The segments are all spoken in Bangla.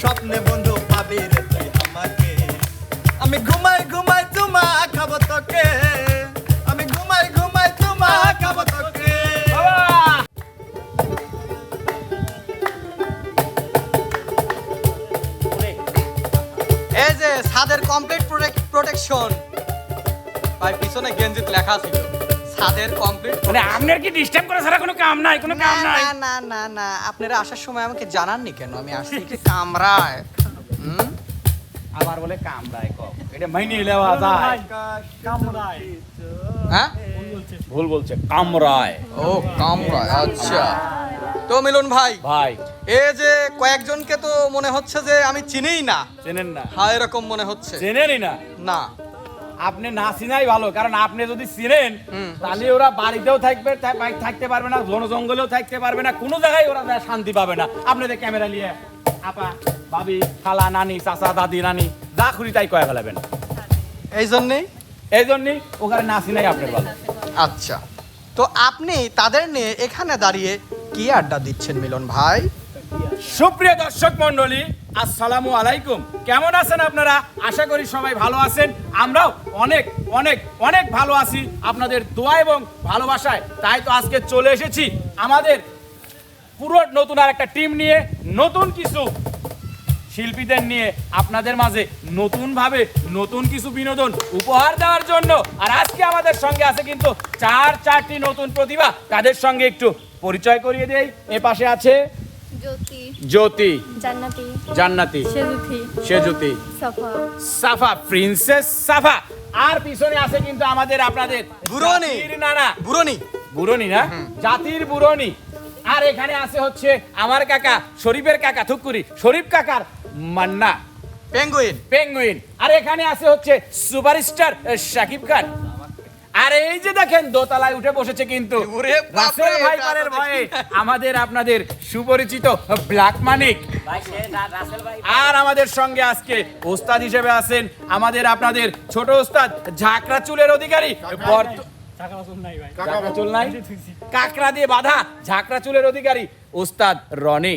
স্বপ্নে বন্ধু পাবি রে তুই আমাকে। আমি ঘুমাই ঘুমাই চুমা খাব তোকে। আমি ঘুমাই ঘুমাই চুমা খাব তোকে। এই যে, ছাদের কমপ্লিট প্রোটেকশন ভাই, পিছনে গেঞ্জিত লেখা ছিল। ছাদের কমপ্লিট মানে আপনার কি ডিস্টার্ব করা ছাড়া কোনো কাম নাই? কোনো কাম নাই? না না না না। আপনারা আসার সময় আমাকে জানাননি কেন? আমি আসছি কি কামরায়। হুম? আমার বলে কামড়ায় কম এটা মাইনে লেওয়া যায়। হ্যাঁ? ভুল বলছে কামরায়। ও কামরায় আচ্ছা। তো মিলন ভাই ভাই। এ যে কয়েকজনকে তো মনে হচ্ছে যে আমি চিনিই না। চেনেন না। হ্যাঁ এরকম মনে হচ্ছে। চেনেনই না। না। আপনি না চিনাই ভালো কারণ আপনি যদি চিনেন তাহলে ওরা বাড়িতেও থাকবে থাকতে পারবে না বন জঙ্গলেও থাকতে পারবে না কোনো জায়গায় ওরা শান্তি পাবে না। আপনাদের ক্যামেরা নিয়ে আপা ভাবি খালা নানি চাচা দাদি নানি যা খুঁড়ি তাই কয়ে ফেলাবেন। এই জন্যেই? এই জন্যই ওখানে না চিনাই আপনার ভালো। আচ্ছা। তো আপনি তাদের নিয়ে এখানে দাঁড়িয়ে কি আড্ডা দিচ্ছেন মিলন ভাই? সুপ্রিয় দর্শক মন্ডলী আসসালামু আলাইকুম। কেমন আছেন আপনারা? আশা করি সবাই ভালো আছেন। আমরাও অনেক অনেক অনেক ভালো আছি আপনাদের দোয়া এবং ভালোবাসায়। তাই তো আজকে চলে এসেছি আমাদের পুরো নতুন আর একটা টিম নিয়ে, নতুন কিছু শিল্পীদের নিয়ে আপনাদের মাঝে নতুনভাবে নতুন কিছু বিনোদন উপহার দেওয়ার জন্য। আর আজকে আমাদের সঙ্গে আছে কিন্তু চার, চারটি নতুন প্রতিভা। তাদের সঙ্গে একটু পরিচয় করিয়ে দেই। এ পাশে আছে জ্যোতি জ্যোতি জান্নাতি সেজুতি সাফা। প্রিন্সেস সাফা। আর পিছনে আছে কিন্তু আমাদের আপনাদের। জাতির নানা। বুড়নি। বুড়নি না? জাতির বুড়নি। আর এখানে আছে হচ্ছে আমার কাকা শরীফের কাকা থুকুরি শরীফ কাকার মান্না। পেঙ্গুইন পেঙ্গুইন আর এখানে আছে হচ্ছে সুপারস্টার শাকিব খান। আর এই যে দেখেন দোতলায় উঠে বসেছে কিন্তু রাসেল ভাইপারের ভয়ে আমাদের আপনাদের সুপরিচিত ব্ল্যাক মানিক। আর আমাদের সঙ্গে আজকে ওস্তাদ হিসেবে আছেন আমাদের আপনাদের ছোট ওস্তাদ ঝাঁকড়া চুলের অধিকারী চুল নাই? কাকড়া দিয়ে বাঁধা ঝাঁকড়া চুলের অধিকারী ওস্তাদ রনি।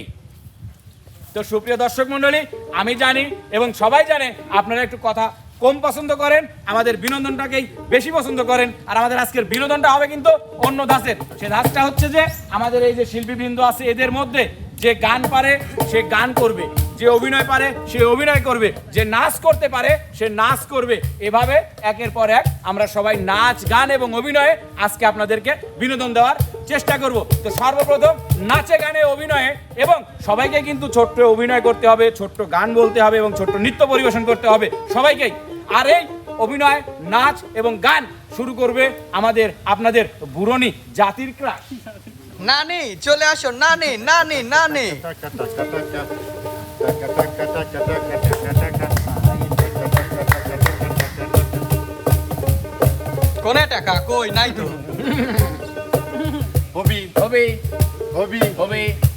তো সুপ্রিয় দর্শক মন্ডলী আমি জানি এবং সবাই জানে আপনারা একটু কথা কম পছন্দ করেন, আমাদের বিনোদনটাকেই বেশি পছন্দ করেন। আর আমাদের আজকের বিনোদনটা হবে কিন্তু অন্য ধাঁচের সে ধাঁচটা হচ্ছে যে আমাদের এই যে শিল্পীবৃন্দ আছে, এদের মধ্যে যে গান পারে, সে গান করবে। যে অভিনয় পারে, সে অভিনয় করবে। যে নাচ করতে পারে, সে নাচ করবে। এভাবে একের পর এক আমরা সবাই নাচ, গান এবং অভিনয়ে আজকে আপনাদেরকে বিনোদন দেওয়ার চেষ্টা করব। তো সর্বপ্রথম নাচে, গানে, অভিনয়ে এবং সবাইকে কিন্তু ছোট্ট অভিনয় করতে হবে, ছোট্ট গান বলতে হবে এবং ছোট্ট নৃত্য পরিবেশন করতে হবে। সবাইকেই আর এই অভিনয় নাচ এবং গান শুরু করবে আমাদের আপনাদের বুড়নি জাতির ক্রাশ। নানি চলে আসো। নানি নানি নানি। কোনে টাকা? কই? নাই তো। হবি। হবে। হবি। হবে।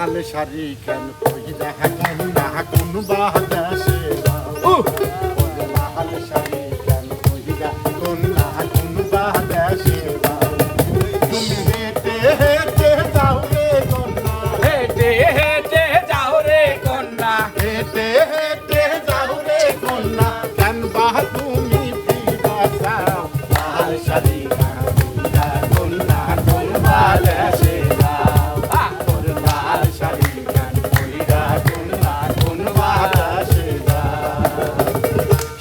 লাহাল সারি কেন কইরা হাকান না কোন বাহাদাসে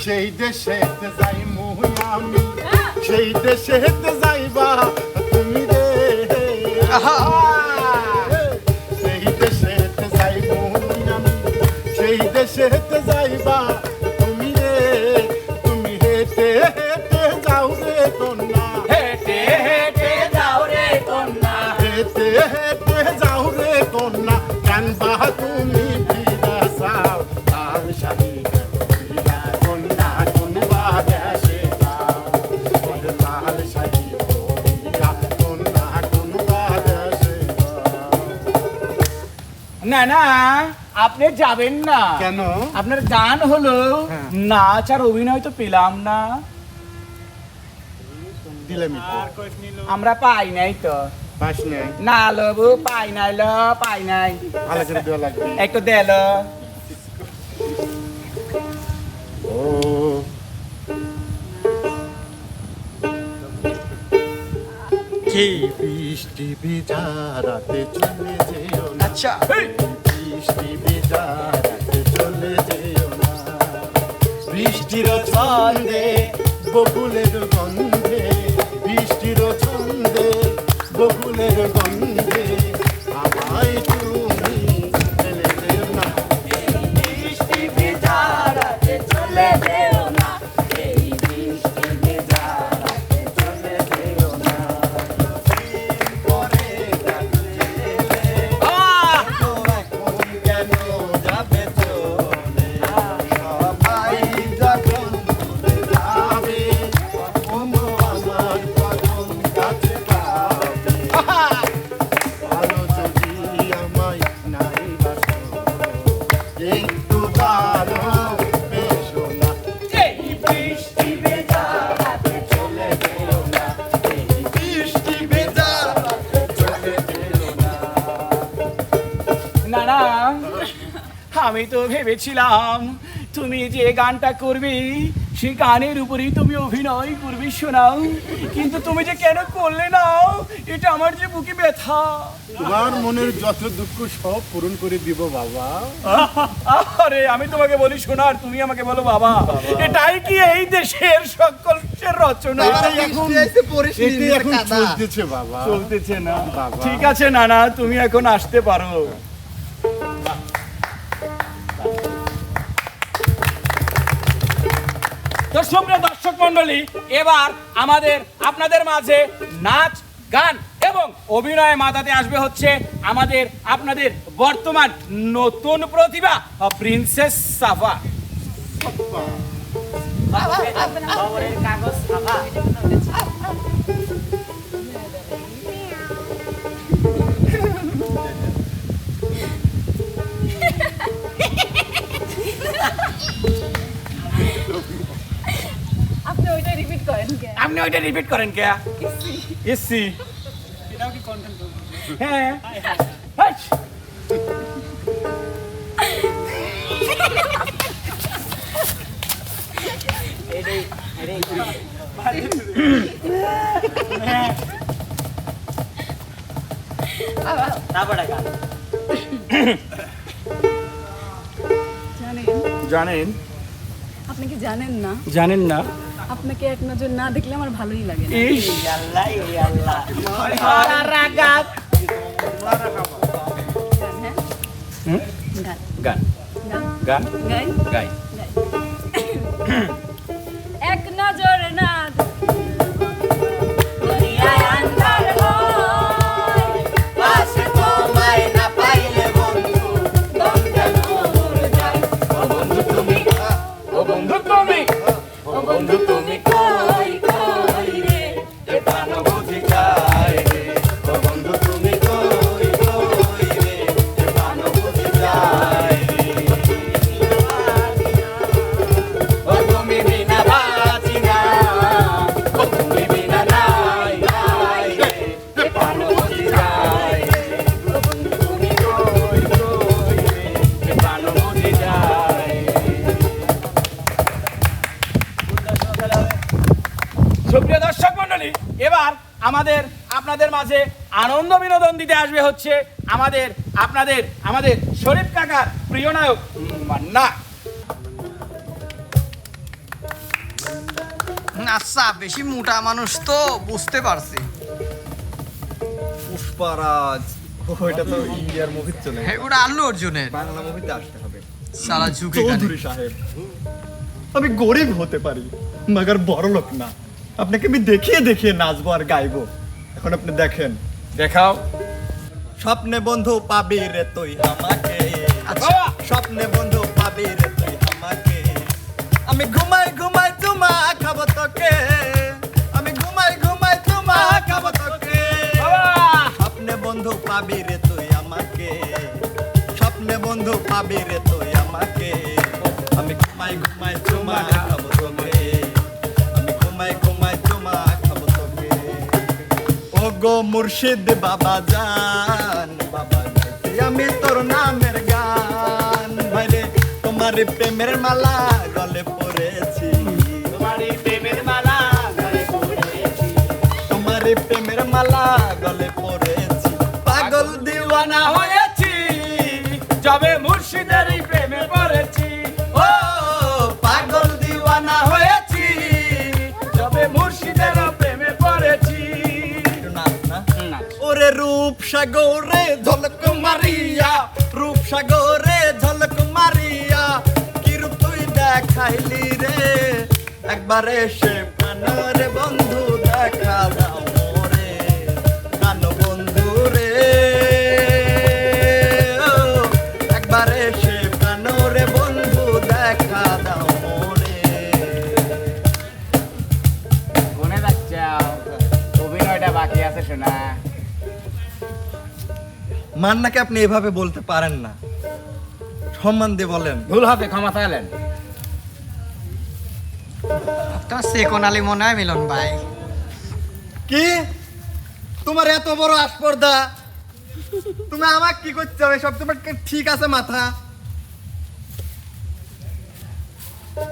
সেই দেশে যাই আমি। সেই দেশে যাইবা তুমি রে। সেই দেশে যাই আমি। সেই দেশে যাইবা না না আপনি যাবেন না। কেন? আপনার গান হলো হ্যাঁ। নাচ আর অভিনয় তো পেলাম না। আমরা পাই নাই তো। না লবু পাই নাই ল পাই নাই। একটু দে ল। ও। কি বৃষ্টি ভিজা রাতে চলে আচ্ছা। বৃষ্টি বিদায় চলে যেও না। বৃষ্টির ছন্দে বকুলের গন্ধে বৃষ্টির ছন্দে বকুলের গন্ধে। আমি তো ভেবেছিলাম তুমি যে গানটা করবে সেই গানের উপরেই তুমি অভিনয় করবে শোনাও কিন্তু তুমি যে কেন করলে না এটা আমার যে বুকে ব্যথা। তোমার মনের যত দুঃখ সব পূরণ করে দিব বাবা। আরে আমি তোমাকে বলি শোনার তুমি আমাকে বলো বাবা। এটাই কি এই দেশের সকলের রচনা? বাবা। চলতেছে না। ঠিক আছে নানা তুমি এখন আসতে পারো। তো দর্শক মন্ডলী এবার আমাদের, আপনাদের মাঝে নাচ, গান এবং অভিনয়ে মাতাতে আসবে হচ্ছে আমাদের, আপনাদের বর্তমান নতুন প্রতিভা, প্রিন্সেস সাফা ওইটা রিপিট করেন কে আপনি ওইটা রিপিট করেন কে এসসি হ্যাঁ হাই। জানেন জানেন আপনি কি জানেন না জানেন না আপনাকে এক নজর না দেখলে আমার ভালোই লাগে না। আল্লাহ হ্যাঁ গান। গান। গান। গান। গাই। গাই। সুপ্রিয় দর্শক মন্ডলী এবার আমাদের আপনাদের মাঝে আনন্দ বিনোদন দিতে আসবে হচ্ছে আমাদের আপনাদের আমাদের শরীফ কাকার প্রিয় নায়ক মান্না। আচ্ছা বেশি মোটা মানুষ তো বুঝতে পারছি। পুষ্পারাজ ওইটা তো ইন্ডিয়ার মুভি চলে হ্যাঁ, ওটা আল্লু অর্জুনের। বাংলা মুভিতে আসতে হবে। সারা ঝুঁকে চৌধুরী সাহেব। আমি গরিব হতে পারি মাগার বড় লোক না। আপনাকে আমি দেখিয়ে দেখিয়ে নাচবো আর গাইবো। এখন আপনি দেখেন। দেখাও। স্বপ্নে বন্ধু পাবি রে তুই আমাকে। স্বপ্নে বন্ধু পাবি রে তুই আমাকে। আমি ঘুমাই ঘুমাই চুমা খাব তোকে। আমি ঘুমাই ঘুমাই চুমা খাব তোকে! স্বপ্নে বন্ধু পাবি রে তুই আমাকে। স্বপ্নে বন্ধু পাবি রে তুই আমাকে। আমি ঘুমাই ঘুমাই চুমা গো মুর্শিদ বাবা জান বাবা আমি তোর নামের গান ভাইরে তোমার প্রেমের মালা গলে পড়েছি। তোমারই প্রেমের মালা গলে পড়েছি। তোমার প্রেমের মালা গলে পড়েছি। পাগল দিওয়ানা হয়েছি। যবে মুর্শিদেরই রূপ সাগরে ঝলক মারিয়া রূপ সাগরে ঝলক মারিয়া, কি রূপ তুই দেখাইলি রে? একবার এসে প্রাণরে বন্ধু দেখা দাও প্রাণ বন্ধু রে। বন্ধু দেখা বাকি আছে শোনা। মান্নাকে আপনি এভাবে বলতে পারেন না। সম্মান দিয়ে বলেন। ভুল হবে ক্ষমা চাইলেন। তো সেকন আলী মনে হয় মিলন ভাই। কি? তোমার এত বড় আসপর্দা তুমি আমাকে কি করতে হবে সব তোমার ঠিক আছে মাথা?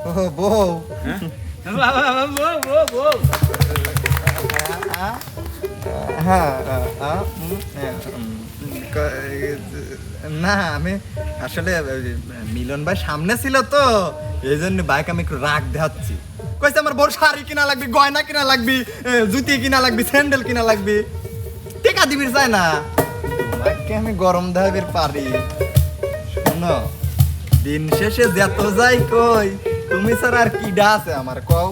ও বউ। হ্যাঁ? আ, উম, উম, ক- না, আমি আসলে মিলন ভাই সামনে ছিল তো, এই জন্য বাইক আমি একটু রাগ দেখাচ্ছি। কইছে, আমার বড় শাড়ি কিনা লাগবে, গয়না কিনা লাগবে জুতি কিনা লাগবে, স্যান্ডেল কিনা লাগবে। টেকা দিবির চাই না তোমাকে আমি গরম দেখাবির পারি। শোনো, দিন শেষে যত যাই কই, তুমি স্যার আর কি ডা আছে আমার, কও।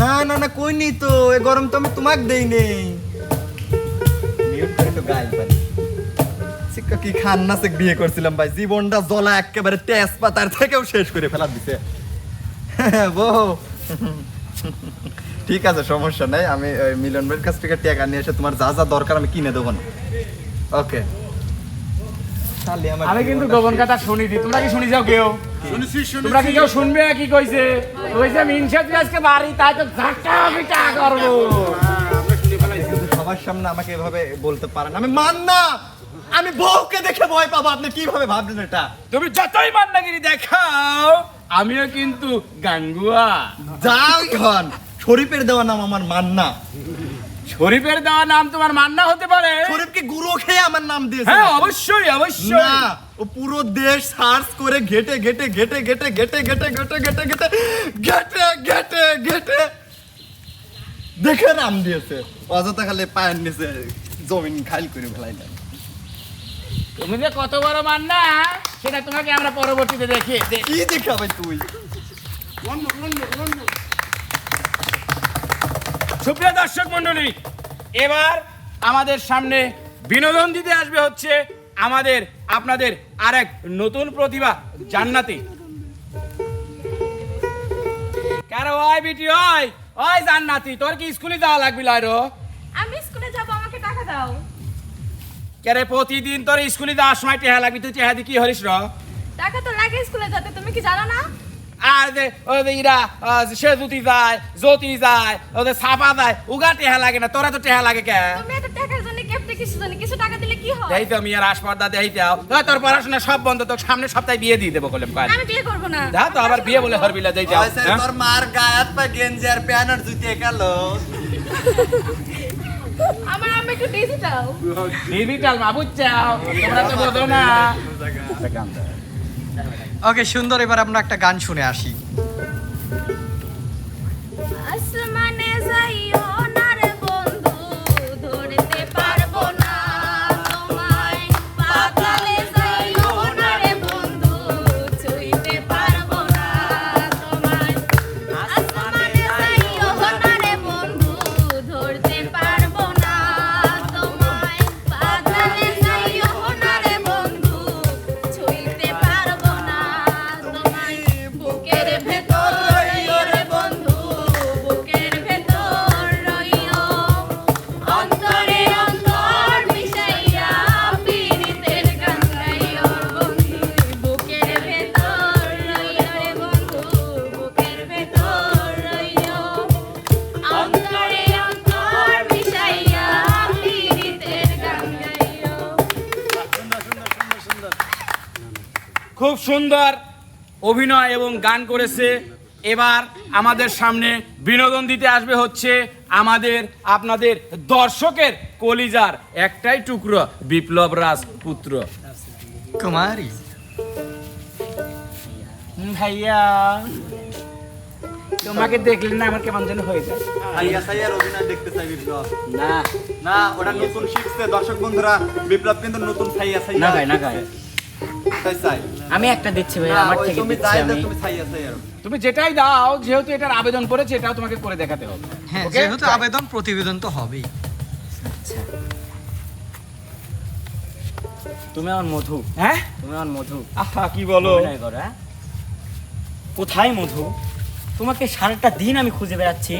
না না না কই নি তো, এ গরম তো আমি তোমাক দেই নেই তো গাইল পারি শিক্ষা কি খান না সে বিয়ে করছিলাম ভাই? জীবনটা জ্বলা একেবারে তেজপাতার থেকেও শেষ করে ফেলা দিছে। বউ। ঠিক আছে সমস্যা নাই। আমি মিলন ভাইয়ের কাছ থেকে টাকা নিয়ে এসে তোমার যা যা দরকার আমি কিনে দেবো না। ওকে। আমি কিন্তু গোপন কথা শুনি দি তোমরা কি শুনি যাও কেউ? তোমরা কি কেউ শুনবে কি কইছে? কইছে তুই আজকে বাড়ি তাই তো ঝাঁটা পিটা করব। সবার সামনে আমাকে এভাবে বলতে পারেন আমি মান না আমি বউকে দেখে ভয় পাবো আপনি কীভাবে ভাবলেন এটা তুমি যতই মান্নাগিরি দেখাও আমিও কিন্তু গাঙ্গুয়া যাই হন শরীফের দেওয়া নাম আমার মান্না শরীফের দেওয়া নাম তোমার মান্না হতে পারে শরীফকে গুরু খেয়ে আমার নাম দিয়েছে হ্যাঁ অবশ্যই অবশ্যই না ও পুরো দেশ সার্চ করে ঘেটে ঘেটে ঘেটে ঘেটে ঘেটে ঘেটে ঘেটে ঘেটে ঘেটে ঘেটে ঘেটে ঘেটে দেখে নাম দিয়েছে। অযথা খালি পায়ের নিচে জমিন খালি করে ফেলাইলেন। তুমি যে কত বড় মান্না সেটা তোমাকে আমরা পরবর্তীতে দেখে। কি দেখাবে তুই? সুপ্রিয় দর্শক মন্ডলী এবার আমাদের সামনে বিনোদন দিতে আসবে হচ্ছে আমাদের আপনাদের আরেক নতুন প্রতিভা জান্নাতি। কারও ওই বিটি ওই ওই জান্নাতি তোর কি স্কুলে যাওয়া লাগবে লাইরো? আমি স্কুলে যাব আমাকে টাকা দাও। কেরে প্রতিদিন তোর স্কুলে যাওয়ার সময় টেহা লাগবি তুই টেহা দি কি হরিস র? টাকা তো লাগে স্কুলে যেতে তুমি কি জানো না? আর যে ওদের ইরা সে সেজুতি যায় জ্যোতি যায় ওদের ছাপা যায় উগা টেহা লাগে না তোরা তো টেহা লাগে কে? তুমি এত টাকার জন্য কেপটে কিছু জন্য কিছু টাকা দিলে কি হয়? দেই তো আমি আর আসপর্দা দেই দাও তোর পড়াশোনা সব বন্ধ তোর সামনে সপ্তাহে বিয়ে দিয়ে দেবো বলে কয় আমি বিয়ে করব না। দা তো আবার বিয়ে বলে হরবিলা দেই যাও হ্যাঁ? তোর মার গায়াত পা গেঞ্জি আর প্যান্ট আর জুতি গেল। আমার আম্মা একটু ডিজিটাল ডিজিটাল মা বুঝছাও তোমরা তো বোঝো না। ওকে সুন্দর এবার আমরা একটা গান শুনে আসি। সুন্দর অভিনয় এবং গান করেছে। এবার আমাদের সামনে বিনোদন দিতে আসবে হচ্ছে আমাদের আপনাদের দর্শকের কলিজার একটাই টুকরো বিপ্লব রাজ পুত্র কুমারী ভাইয়া। তোমাকে দেখলে না আমার কেমন যেন হয়ে যায়। সাইয়া সাইয়ার অভিনয় দেখতে চাই বিপ্লব। না। না ওটা নতুন শিখছে। দর্শক বন্ধুরা বিপ্লব কিন্তু নতুন সাইয়া সাইয়া না গায় না গায় আমি একটা দিচ্ছি ভাই আমার থেকে তুমি দিচ্ছি আমি। যেটাই দাও যেহেতু এটার আবেদন করেছে এটাও তোমাকে করে দেখাতে হবে। হ্যাঁ যেহেতু আবেদন প্রতিবেদন তো হবেই। আচ্ছা। তুমি আমার মধু। হ্যাঁ? তুমি আমার মধু। আহা কি বলো? হ্যাঁ? কোথায় মধু? তোমাকে সারাটা দিন আমি খুঁজে বেড়াচ্ছি।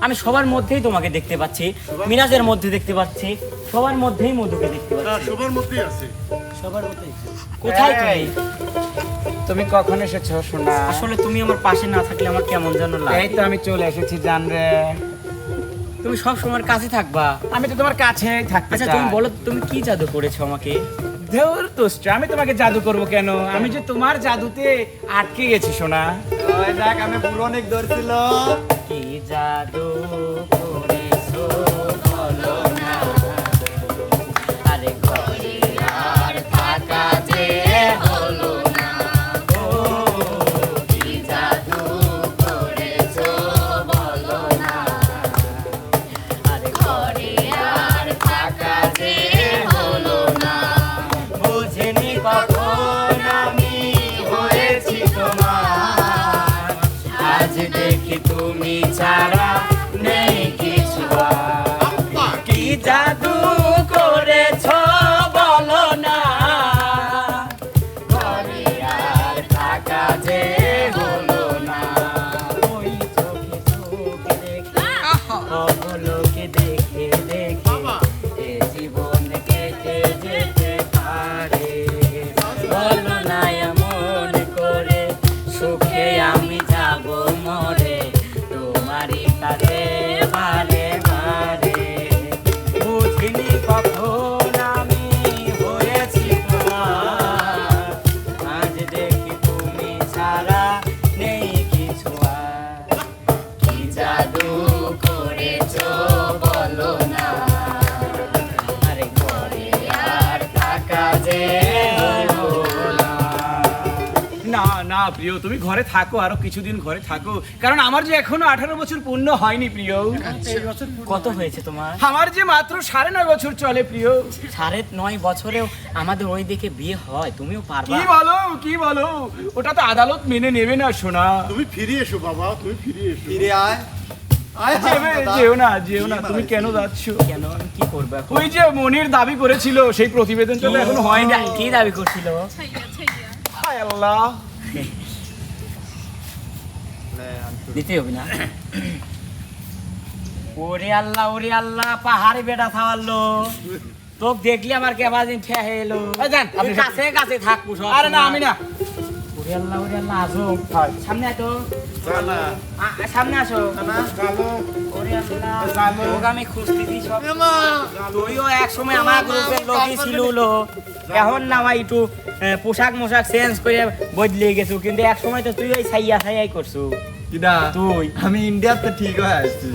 আমি সবার মধ্যেই তোমাকে দেখতে পাচ্ছি। মিরাজের মধ্যে? দেখতে পাচ্ছি। সবার মধ্যেই মধুকে দেখতে পাচ্ছি। সবার মধ্যেই আছে। কোথায় তুমি? তুমি কখন এসেছ শোনা আসলে তুমি আমার পাশে না থাকলে আমার কেমন যেন এই তো আমি চলে এসেছি জান রে। তুমি সব সময় কাছে থাকবা। আমি তো তোমার কাছেই থাকতে আচ্ছা তুমি বলো তুমি কি জাদু করেছ আমাকে? ধুর দুষ্ট আমি তোমাকে জাদু করব কেন? আমি যে তোমার জাদুতে আটকে গেছি সোনা। ওই দেখ আমি পুরনিক ধরছিল। কি জাদু না না প্রিয় তুমি ঘরে থাকো আরও কিছুদিন ঘরে থাকো। কারণ আমার যে এখনও আঠারো বছর পূর্ণ হয়নি প্রিয়। কত হয়েছে তোমার? আমার যে মাত্র সাড়ে নয় বছর চলে প্রিয়। সাড়ে নয় বছরেও আমাদের ওই দিকে বিয়ে হয় তুমিও পারবা। কি বলো কি বলো? ওটা তো আদালত মেনে নেবে না সোনা। তুমি ফিরে এসো বাবা তুমি ফিরে এসো। ফিরে আয়। আয় যেও না যেও না তুমি কেন যাচ্ছ? কেন কি করব? ওই যে মনির দাবি করেছিল সেই প্রতিবেদনটা তো এখনও হয়নি। কি দাবি করছিল? হায় আল্লাহ। হবে না ওরে আল্লাহ ওরে আল্লাহ পাহাড়ে বেটা থাওয়ালো তোকে দেখলি আমার ঠেহে এলো। কাছে কাছে থাকব সব আরে না আমি না। ওরে আল্লাহ ওরে আল্লাহ আসো। সামনে তো জানা আ- আ- সামনে আসো। ওরে আল্লাহ জানো। আমি খুঁজতেছি সব। তুইও এক সময় আমার গ্রুপের লোকই ছিল লো। এখন না আমার একটু পোশাক মোশাক চেঞ্জ করে বদলে গেছো। কিন্তু এক সময় তো তুই ওই সাইয়া সাইয়াই করছ। কিডা তুই আমি ইন্ডিয়াতে ঠিক হয়ে আসছি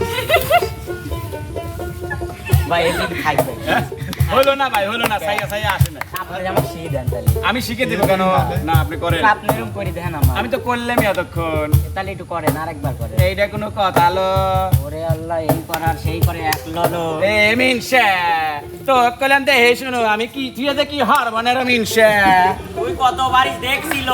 হলো না ভাই হলো না সাইয়া সাইয়া আসে না আপনার যেমন সেই দেন তাহলে আমি শিখে দেবো কেন না আপনি করেন আপনি এরকম করে দেন আমার আমি তো করলামই এতক্ষণ তাহলে একটু করেন আরেকবার করেন এইটা কোনো কথা হলো ওরে আল্লাহ এই করার সেই করে এক ললো এ তো কইলাম দে হে শুনো আমি কি তুই কি হার মানে রে মিনসে তুই কতবারই দেখছিল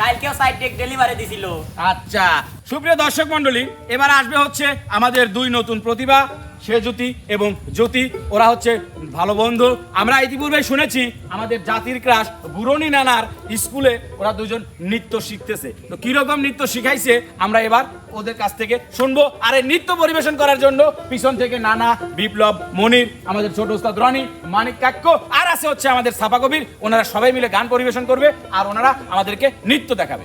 কালকেও সাইড ডেক ডেলিভারি দিছিল। আচ্ছা সুপ্রিয় দর্শক মন্ডলী এবার আসবে হচ্ছে আমাদের দুই নতুন প্রতিভা সে জ্যোতি এবং জ্যোতি, ওরা হচ্ছে ভালো বন্ধু। আমরা ইতিপূর্বে শুনেছি, আমাদের জাতির ক্রাশ বুড়নি নানার স্কুলে ওরা দুজন নৃত্য শিখতেছে। তো কীরকম নৃত্য শিখাইছে, আমরা এবার ওদের কাছ থেকে শুনব। আর এই নৃত্য পরিবেশন করার জন্য পিছন থেকে নানা, বিপ্লব, মনির, আমাদের ছোট উস্তাদ রনি, মানিক কাক্য, আর আছে হচ্ছে আমাদের সাফা কবির। ওনারা সবাই মিলে গান পরিবেশন করবে আর ওনারা আমাদেরকে নৃত্য দেখাবে।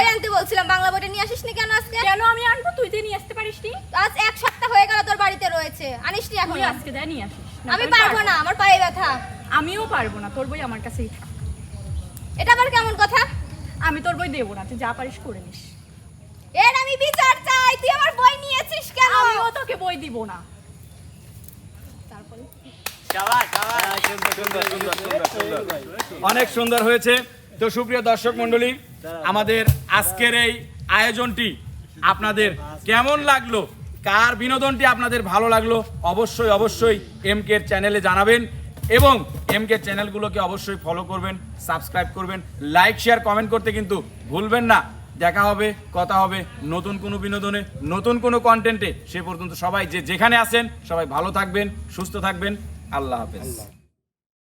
বই আনতে বলছিলাম বাংলা বইটা নিয়ে আসিস নি কেন আজকে? কেন আমি আনব? তুই দিয়ে নিয়ে আসতে পারিস নি। আজ এক সপ্তাহ হয়ে গেল তোর বাড়িতে রয়েছে। আনিস নি এখন? তুই আজকে দেয় নিয়ে আসিস। আমি পারব না আমার পায়ে ব্যথা। আমিও পারব না তোর বই আমার কাছেই থাক। এটা আবার কেমন কথা? আমি তোর বই দেবো না তুই যা পারিস করে নিস। এর আমি বিচার চাই তুই আমার বই নিয়েছিস কেন? আমিও তোকে বই দিব না। তারপরে? অনেক সুন্দর হয়েছে। তো সুপ্রিয় দর্শক মণ্ডলী আমাদের আজকের এই আয়োজনটি আপনাদের কেমন লাগল? কার বিনোদনটি আপনাদের ভালো লাগল? অবশ্যই অবশ্যই এম কে চ্যানেলে জানাবেন এবং এম কে চ্যানেলগুলোকে অবশ্যই ফলো করবেন সাবস্ক্রাইব করবেন লাইক শেয়ার কমেন্ট করতে কিন্তু ভুলবেন না। দেখা হবে, কথা হবে নতুন কোনো বিনোদনে, নতুন কোনো কন্টেন্টে সে পর্যন্ত সবাই যে যেখানে আছেন, সবাই ভালো থাকবেন, সুস্থ থাকবেন। আল্লাহ হাফেজ।